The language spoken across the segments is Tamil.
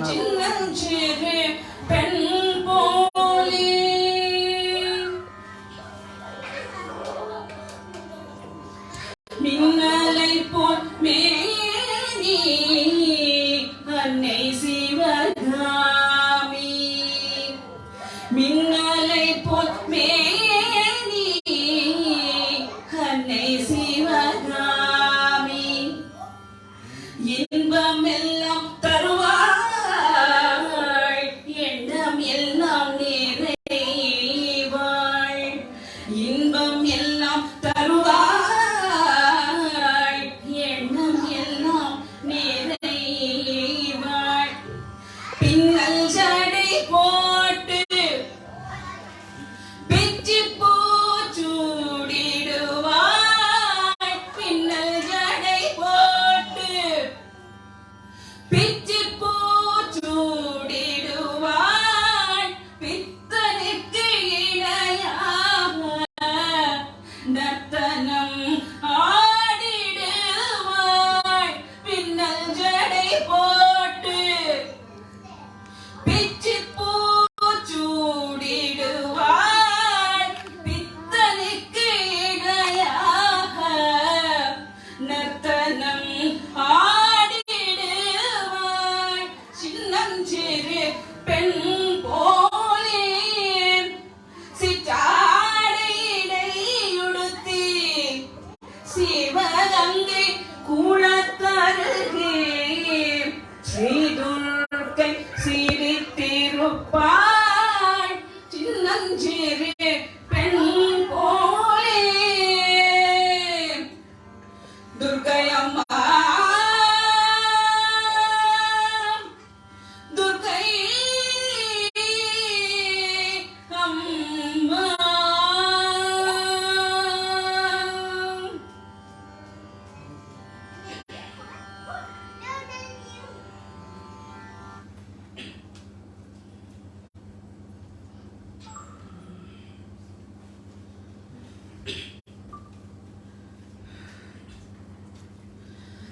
don't. சிவகங்கை குளத்தருகே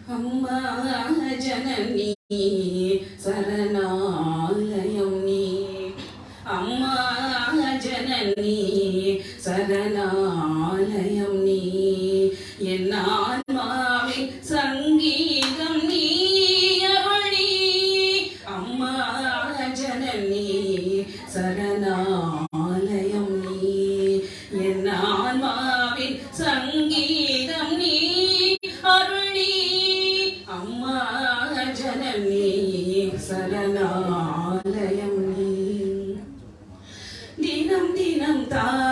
అమ్మా జనని శరణాలయం అమ్మా జనని శరణాలయం வல்லயம் நீ தினம் தினம் தான்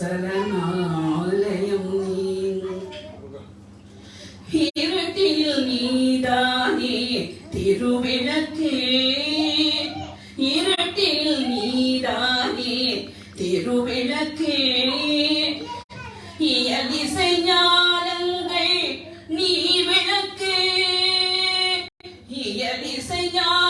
சரணாலயம் இருட்டில் நீதானே திருவிளக்கே. இருட்டில் நீதானே திருவிளக்கே. இயதிசை ஞானங்கள் நீ விளக்கே. இயதிசை ஞான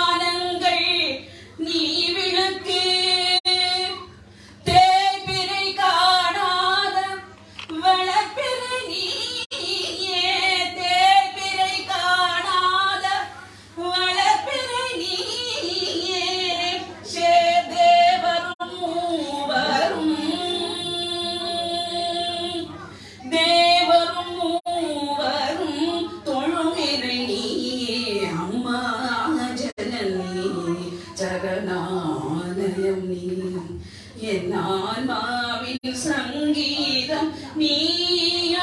என் ஆன்மாவின் சங்கீதம் நீ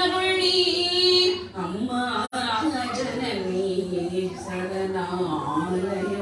அருளி அம்மா ஜனனி சரணாலய.